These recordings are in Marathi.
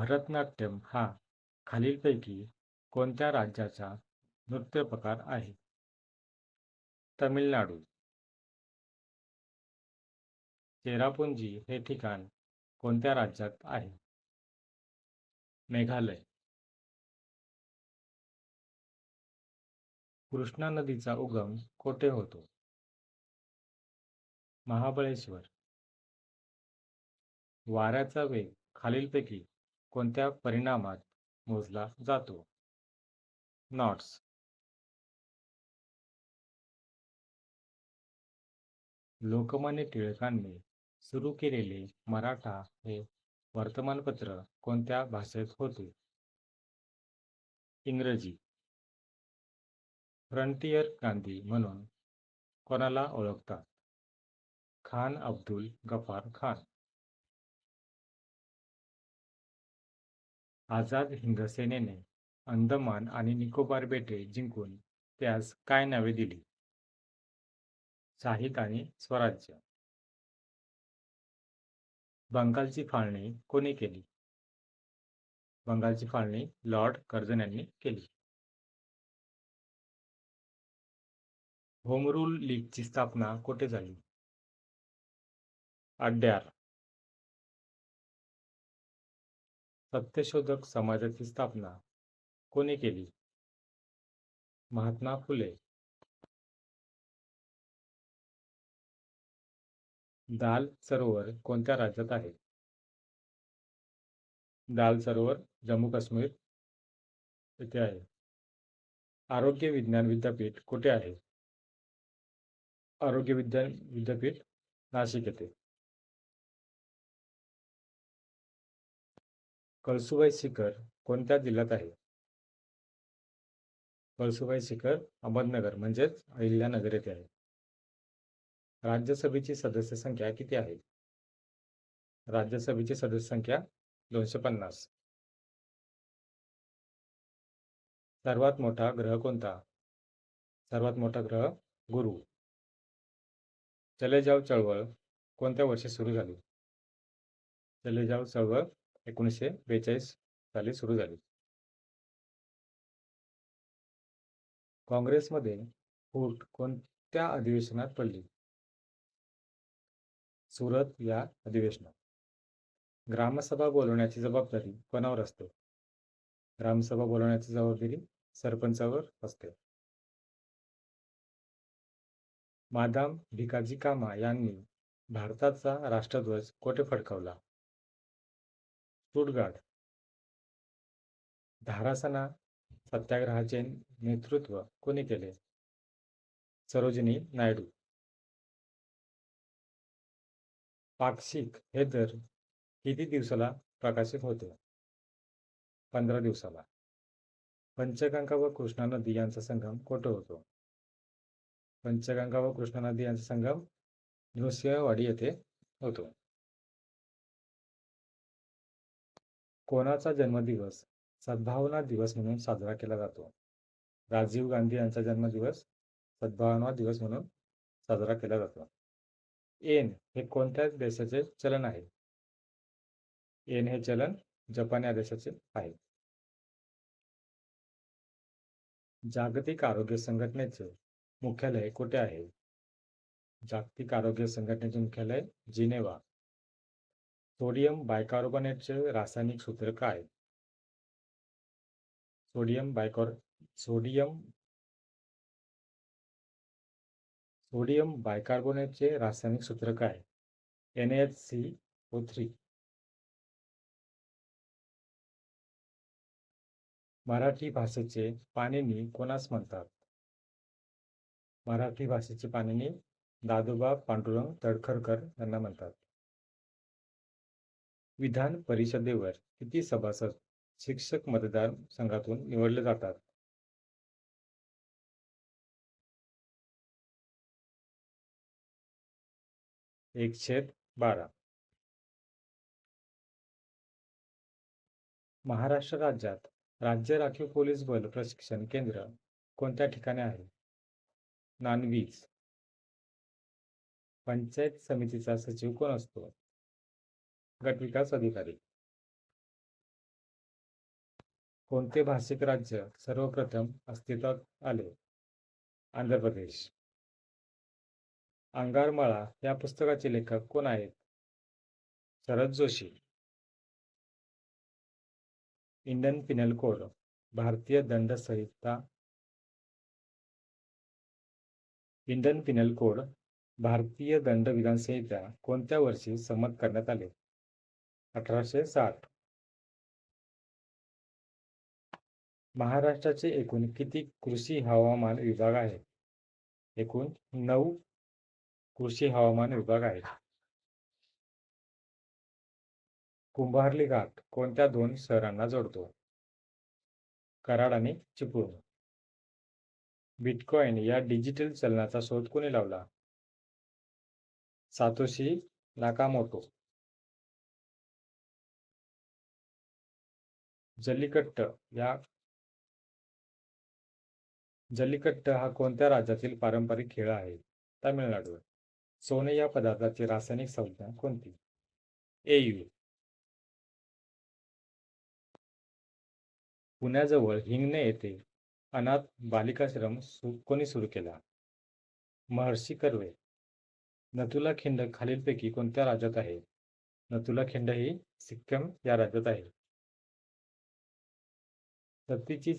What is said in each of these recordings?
भरतनाट्यम हा खालीलपैकी कोणत्या राज्याचा नृत्य प्रकार आहे? तमिळनाडू. चेरापुंजी हे ठिकाण कोणत्या राज्यात आहे? मेघालय. कृष्णा नदीचा उगम कोठे होतो? महाबळेश्वर. वाऱ्याचा वेग खालीलपैकी कोणत्या परिणामात मोजला जातो? नॉट्स. लोकमान्य टिळकांनी सुरू केलेले मराठा हे वर्तमानपत्र कोणत्या भाषेत होते? इंग्रजी. फ्रंटियर गांधी म्हणून कोणाला ओळखतात? खान अब्दुल गफार खान. आझाद हिंद सेनेने अंदमान आणि निकोबार बेटे जिंकून त्यास काय नावे दिली? शाहिद आणि स्वराज्य. बंगालची फाळणी कोणी केली? बंगालची फाळणी लॉर्ड कर्जन यांनी केली. होमरूल लीगची स्थापना कोठे झाली? अड्यार. सत्यशोधक समाजाची स्थापना कोणी केली? महात्मा फुले. दाल सरोवर कोणत्या राज्यात आहे? दाल सरोवर जम्मू काश्मीर येथे आहे. आरोग्य विज्ञान विद्यापीठ कुठे आहे? आरोग्य विज्ञान विद्यापीठ नाशिक येथे. कळसुबाई शिखर कोणत्या जिल्ह्यात आहे? कळसुबाई शिखर अहमदनगर म्हणजेच अहिल्यानगर येथे आहे. राज्यसभेची सदस्य संख्या किती आहे? राज्यसभेची सदस्य संख्या दोनशे पन्नास. सर्वात मोठा ग्रह कोणता? सर्वात मोठा ग्रह गुरु. चले जाव चळवळ कोणत्या वर्षी सुरू झाली? चले जाव चळवळ एकोणीसशे बेचाळीस साली सुरू झाली. काँग्रेसमध्ये फूट कोणत्या अधिवेशनात पडली? सुरत या अधिवेशनात. ग्रामसभा बोलवण्याची जबाबदारी कोणावर असते? ग्रामसभा बोलवण्याची जबाबदारी सरपंचावर असते. मादाम भिकाजी कामा यांनी भारताचा राष्ट्रध्वज कोठे फडकावला? स्टुटगार्ड धारासना सत्याग्रहाचे नेतृत्व कोणी केले? सरोजिनी नायडू. पाक्षिक हे दर किती दिवसाला प्रकाशित होते? पंधरा दिवसाला. पंचगंगा व कृष्णा नदी यांचा संगम कोठे होतो? पंचगंगा व कृष्णा नदी यांचा संगम नृसिंहवाडी येथे होतो. कोणाचा जन्मदिवस सद्भावना दिवस म्हणून साजरा केला जातो? राजीव गांधी यांचा जन्मदिवस सद्भावना दिवस म्हणून साजरा केला जातो. एन हे कोणत्याच देशाचे चलन आहे? एन हे चलन जपान या देशाचे आहे. जागतिक आरोग्य संघटनेचे मुख्यालय कुठे आहे? जागतिक आरोग्य संघटनेचे मुख्यालय जिनेवा सोडियम बायकार्बोनेटचे रासायनिक सूत्र काय? सोडियम बायकॉर सोडियम सोडियम बायकार्बोनेटचे रासायनिक सूत्र काय? N H C O three. Marathi भाषेचे पाणिनी कोणास म्हणतात? मराठी भाषेचे पाणिनी दादोबा पांडुरंग तडखरकर यांना म्हणतात. विधान परिषदेवर किती सभासद शिक्षक मतदार संघातून निवडले जातात? एकशे बारा. महाराष्ट्र राज्यात राज्य राखीव पोलीस बल प्रशिक्षण केंद्र कोणत्या ठिकाणी आहे? नानवीज. पंचायत समितीचा सचिव कोण असतो? गट विकास अधिकारी. कोणते भाषिक राज्य सर्वप्रथम अस्तित्वात आले? आंध्र प्रदेश. अंगारमाळा या पुस्तकाचे लेखक कोण आहेत? Sharad Joshi. Indian penal code भारतीय दंड संहिता. इंडियन पिनल कोड भारतीय दंड विधान संहिता कोणत्या वर्षी संमत करण्यात आले? अठराशे साठ. महाराष्ट्राचे एकूण किती कृषी हवामान विभाग आहेत एकूण नऊ कृषी हवामान विभाग आहेत. कुंभारली घाट कोणत्या दोन शहरांना जोडतो? कराड आणि चिपळूण. बिटकॉइन या डिजिटल चलनाचा शोध कोणी लावला? Satoshi Nakamoto. जल्लीकट्ट या जल्लीकट्ट हा कोणत्या राज्यातील पारंपरिक खेळ आहे? तामिळनाडू. सोने या पदार्थाची रासायनिक संज्ञा कोणती? एयू पुण्याजवळ हिंगणे येथे अनाथ बालिकाश्रम सु कोणी सुरू केला? महर्षी कर्वे. नथुला खिंड खालीलपैकी कोणत्या राज्यात आहे? नथुला खिंड ही सिक्कीम या राज्यात आहे. सतीची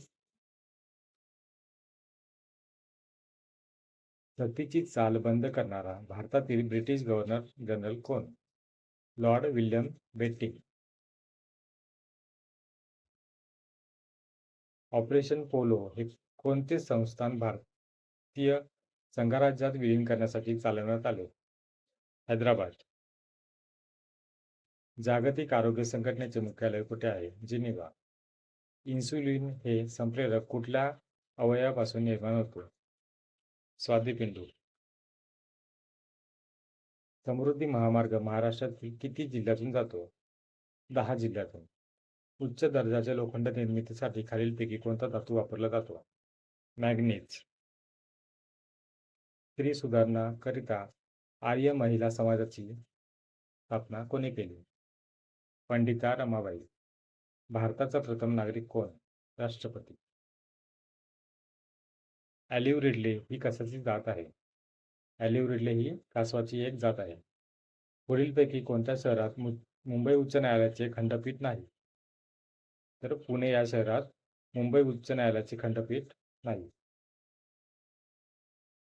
सतीची चाल बंद करणारा भारतातील ब्रिटिश गव्हर्नर जनरल कोण? Lord William Bentinck Operation Polo हे कोणते संस्थान भारतीय संघराज्यात विलीन करण्यासाठी चालवण्यात आले? हैदराबाद. जागतिक आरोग्य संघटनेचे मुख्यालय कुठे आहे? जिनिव्हा. इन्सुलिन हे संप्रेरक कुठल्या अवयवापासून निर्माण होतो? स्वादिपिंडू. समृद्धी महामार्ग महाराष्ट्रातील किती जिल्ह्यातून जातो? दहा जिल्ह्यातून. उच्च दर्जाच्या लोखंड निर्मितीसाठी खालीलपैकी कोणता धातू वापरला जातो? मॅग्नीज. स्त्री सुधारणा करिता आर्य महिला समाजाची स्थापना कोणी केली? पंडिता रमाबाई. भारताचा प्रथम नागरिक कोण? राष्ट्रपती. ॲलिव्ह रिडले ही कशाची जात आहे? ॲलिव्ह रिडले ही कासवाची एक जात आहे. पुढीलपैकी कोणत्या शहरात मु मुंबई उच्च न्यायालयाचे खंडपीठ नाही? तर पुणे या शहरात मुंबई उच्च न्यायालयाचे खंडपीठ नाही.